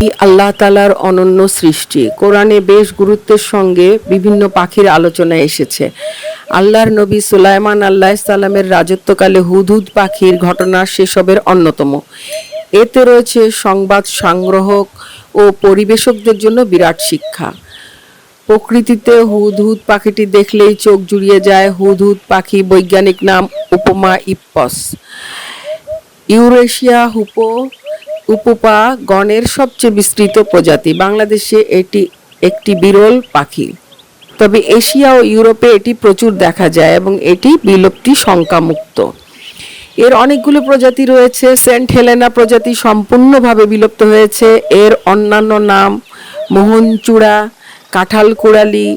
আল্লাহ তালার অনন্য সৃষ্টি। কোরআনে বেশ গুরুত্বের সঙ্গে বিভিন্ন পাখির আলোচনা এসেছে। আল্লাহর নবী সুলাইমান আল্লাহ সাল্লামের রাজত্বকালে হুদহুদ পাখির ঘটনা সেসবের অন্যতম। এতে রয়েছে সংবাদ সংগ্রহক ও পরিবেশকদের জন্য বিরাট শিক্ষা। প্রকৃতিতে হুদহুদ পাখিটি দেখলেই চোখ জুড়িয়ে যায় হুদহুদ পাখি বৈজ্ঞানিক নাম উপমা ইপ্পস। ইউরেশিয়া হুপো উপপা গণের সবচেয়ে বিস্তৃত প্রজাতি। বাংলাদেশে এটি একটি বিরল পাখি। তবে এশিয়া ও ইউরোপে এটি প্রচুর দেখা যায় এবং এটি বিলুপ্তি শঙ্কামুক্ত। এর অনেকগুলো প্রজাতি রয়েছে। সেন্ট হেলেনা প্রজাতি সম্পূর্ণভাবে বিলুপ্ত হয়েছে। এর অন্যান্য নাম মোহনচূড়া কাঁঠাল কুড়ালি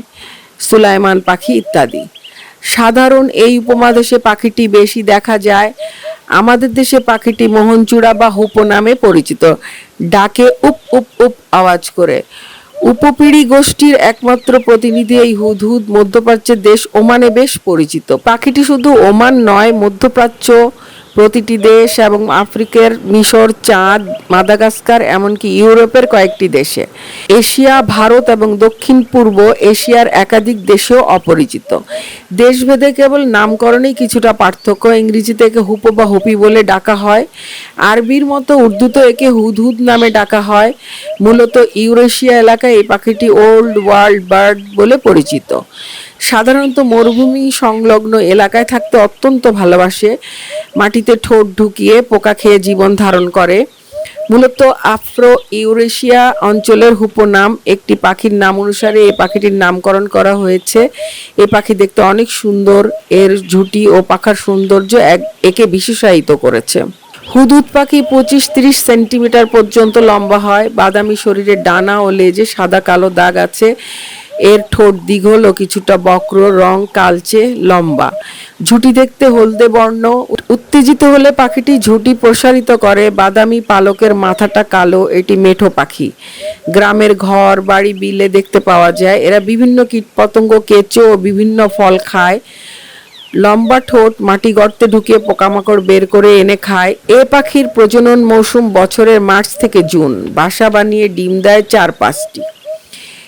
সুলাইমান পাখি ইত্যাদি। সাধারণ এই উপমহাদেশে পাখিটি বেশি দেখা যায় আমাদের দেশে পাখিটি মোহনচূড়া বা হুপো নামে পরিচিত। ডাকে উপ উপ উপ আওয়াজ করে। উপপিড়ি গোষ্ঠীর একমাত্র প্রতিনিধি এই হুদহুদ মধ্যপ্রাচ্যের দেশ ওমানে বেশ পরিচিত। পাখিটি শুধু ওমান নয়, মধ্যপ্রাচ্য প্রতিটি দেশ এবং আফ্রিকার মিশর, চাঁদ, মাদাগাস্কার, এমনকি ইউরোপের কয়েকটি দেশে। এশিয়া, ভারত এবং দক্ষিণ পূর্ব এশিয়ার একাধিক দেশেও অপরিচিত। দেশভেদে কেবল নামকরণেই কিছুটা পার্থক্য। ইংরেজিতে একে হুপো বা হুপি বলে ডাকা হয়। আরবির মতো উর্দুতে একে হুদহুদ নামে ডাকা হয়। মূলত ইউরেশিয়া এলাকায় এই পাখিটি ওল্ড ওয়ার্ল্ড বার্ড বলে পরিচিত। সাধারণত মরুভূমি সংলগ্ন এলাকায় থাকতে অত্যন্ত ভালোবাসে। মাটিতে ঠোঁট ঢুকিয়ে পোকা খেয়ে জীবন ধারণ করে। মূলত আফ্রো ইউরেশিয়া অঞ্চলের হুপোনাম একটি পাখির নাম অনুসারে এই পাখিটির নামকরণ করা হয়েছে। এই পাখি দেখতে অনেক সুন্দর, এর ঝুঁটি ও পাখার সৌন্দর্য এক, একে বিশেষায়িত করেছে। হুদুদ পাখি পঁচিশ তিরিশ সেন্টিমিটার পর্যন্ত লম্বা হয়। বাদামি শরীরে ডানা ও লেজে সাদা কালো দাগ আছে। এর ঠোঁট দীঘল ও কিছুটা বক্র, রং কালচে লম্বা। ঝুঁটি দেখতে হলদে বর্ণ। উত্তেজিত হলে পাখিটি ঝুঁটি প্রসারিত করে। বাদামি পালকের মাথাটা কালো, এটি মেঠো পাখি। গ্রামের ঘর, বাড়ি, বিলে দেখতে পাওয়া যায়। এরা বিভিন্ন কীটপতঙ্গ কেঁচো ও বিভিন্ন ফল খায়। লম্বা ঠোঁট, মাটি গর্তে ঢুকিয়ে পোকামাকড় বের করে এনে খায়। এ পাখির প্রজনন মৌসুম বছরের মার্চ থেকে জুন। বাসা বানিয়ে ডিম দেয় চার পাঁচটি।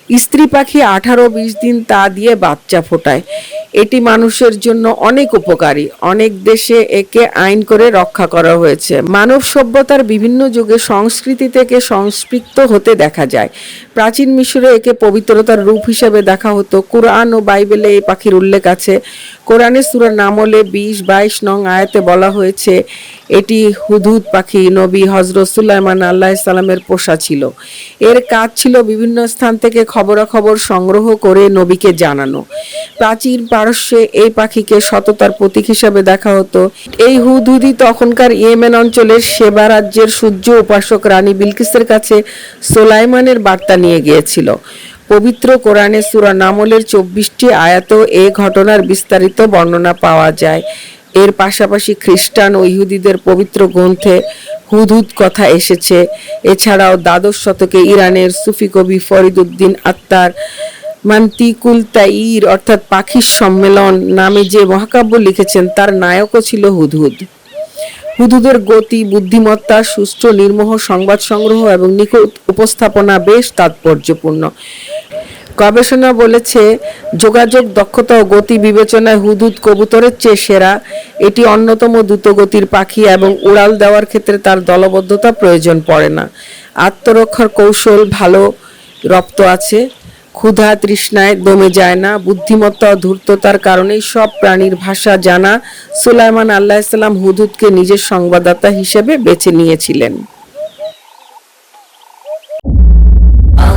স্ত্রী পাখি আঠারো বিশ দিন তা দিয়ে বাচ্চা ফোটায়। এটি মানুষের জন্য অনেক উপকারী। অনেক দেশে একে আইন করে রক্ষা করা হয়েছে। মানব সভ্যতার বিভিন্ন যুগে সংস্কৃতি থেকে সংস্পৃক্ত হতে দেখা যায়। প্রাচীন মিশরে একে পবিত্রতার রূপ হিসেবে দেখা হতো। কোরআন ও বাইবেলে এই পাখির উল্লেখ আছে। কোরআনে সুরা নামলে বিশ, বাইশ নং আয়াতে বলা হয়েছে, এটি হুদহুদ পাখি, নবী হজরত সুলাইমান আল্লাহ ইসলামের পোষা ছিল। এর কাজ ছিল বিভিন্ন স্থান থেকে খবরাখবর সংগ্রহ করে নবীকে জানানো। প্রাচীন পারস্যে এই পাখিকে সততার প্রতীক হিসাবে দেখা হতো। এই হুদহুদি তখনকার ইয়েমেন অঞ্চলের সেবা রাজ্যের সূর্য উপাসক রানী বিলকিসের কাছে সোলাইমানের বার্তা নিয়ে গিয়েছিল। পবিত্র কোরআনে সুরা নামলের চব্বিশটি আয়াত এ ঘটনার বিস্তারিত বর্ণনা পাওয়া যায়। এর পাশাপাশি খ্রিস্টান ও ইহুদিদের পবিত্র গ্রন্থে হুদহুদ কথা এসেছে। এছাড়াও দ্বাদশ শতকে ইরানের সুফি কবি ফরিদুদ্দিন আত্মার মান্তিকুল তাইর, অর্থাৎ পাখির সম্মেলন নামে যে মহাকাব্য লিখেছেন, তার নায়কও ছিল হুদহুদ। হুদুদের গতি, বুদ্ধিমত্তা, সুষ্ঠু, নির্মোহ সংবাদ সংগ্রহ এবং নিখুঁত উপস্থাপনা বেশ তাৎপর্যপূর্ণ। গবেষণা বলেছে, যোগাযোগ, দক্ষতা ও গতি বিবেচনায় হুদুদ কবুতরের চেয়ে সেরা। এটি অন্যতম দ্রুতগতির পাখি এবং উড়াল দেওয়ার ক্ষেত্রে তার দলবদ্ধতা প্রয়োজন পড়ে না। আত্মরক্ষার কৌশল ভালো রপ্ত আছে। ক্ষুধা তৃষ্ণায় দমে যায় না, বুদ্ধিমত্তা ধূর্ততার কারণেই সব প্রাণীর ভাষা জানা। সুলাইমান আল্লাহ ইসলাম হুদুদকে নিজের সংবাদদাতা হিসেবে বেছে নিয়েছিলেন।